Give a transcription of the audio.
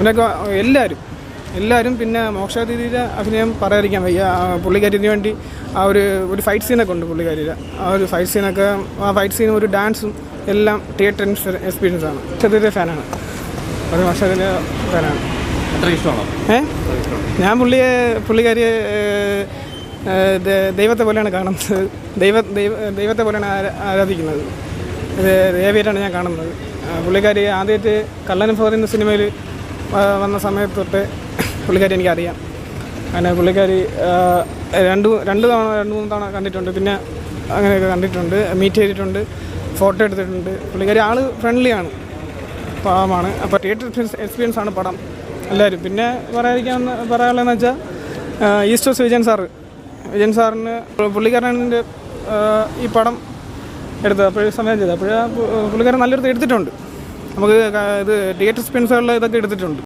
ഇവനൊക്കെ എല്ലാവരും എല്ലാവരും പിന്നെ മോക്ഷാതിഥിയുടെ അഭിനയം പറയാതിരിക്കാൻ വയ്യ. പുള്ളിക്കാരിന് വേണ്ടി ആ ഒരു ഒരു ഫൈറ്റ് സീനൊക്കെ ഉണ്ട് പുള്ളിക്കാരിയുടെ. ആ ഒരു ഫൈറ്റ് സീനൊക്കെ ആ ഫൈറ്റ് സീനും ഒരു ഡാൻസും എല്ലാം തിയേറ്റർ എക്സ്പീരിയൻസ് ആണ്. മോക്ഷാതിഥിയുടെ ഫാനാണ് ഒരു മോക്ഷാതിഥിയുടെ ഫാനാണ് എത്ര ഇഷ്ടമാണ്? ഏ? ഞാൻ പുള്ളിയെ പുള്ളിക്കാരിയെ ദൈവത്തെ പോലെയാണ് കാണുന്നത്. ദൈവ ദൈവ ദൈവത്തെ പോലെയാണ് ആരാ- ആരാധിക്കുന്നത്. ദേവിയായിട്ടാണ് ഞാൻ കാണുന്നത്. പുള്ളിക്കാരി ആദ്യമായിട്ട് കള്ളനും ഫോർ എന്ന സിനിമയിൽ വന്ന സമയത്ത് തൊട്ട് പുള്ളിക്കാരി എനിക്കറിയാം. അങ്ങനെ പുള്ളിക്കാരി രണ്ട് രണ്ട് തവണ രണ്ട് മൂന്ന് തവണ കണ്ടിട്ടുണ്ട്. പിന്നെ അങ്ങനെയൊക്കെ കണ്ടിട്ടുണ്ട്. മീറ്റ് ചെയ്തിട്ടുണ്ട്. ഫോട്ടോ എടുത്തിട്ടുണ്ട്. പുള്ളിക്കാരി ആൾ ഫ്രണ്ട്ലിയാണ് പാവമാണ്. അപ്പോൾ തിയേറ്റർ എക്സ്പീരിയൻസ് ആണ് പടം. എല്ലാവരും പിന്നെ പറയാതിരിക്കാന്ന് പറയാനുള്ളതെന്ന് വെച്ചാൽ east of Vijayan sir. Vijayan സാറിന് പുള്ളിക്കാരന്റെ ഈ പടം എടുത്തത്. അപ്പോഴും സമയം ചെയ്തത്. അപ്പോഴേ പുള്ളിക്കാരൻ നല്ലൊരു എടുത്തിട്ടുണ്ട്. നമുക്ക് ഇത് തിയേറ്റർ എക്സ്പീരിയൻസുകളിൽ ഇതൊക്കെ എടുത്തിട്ടുണ്ട്.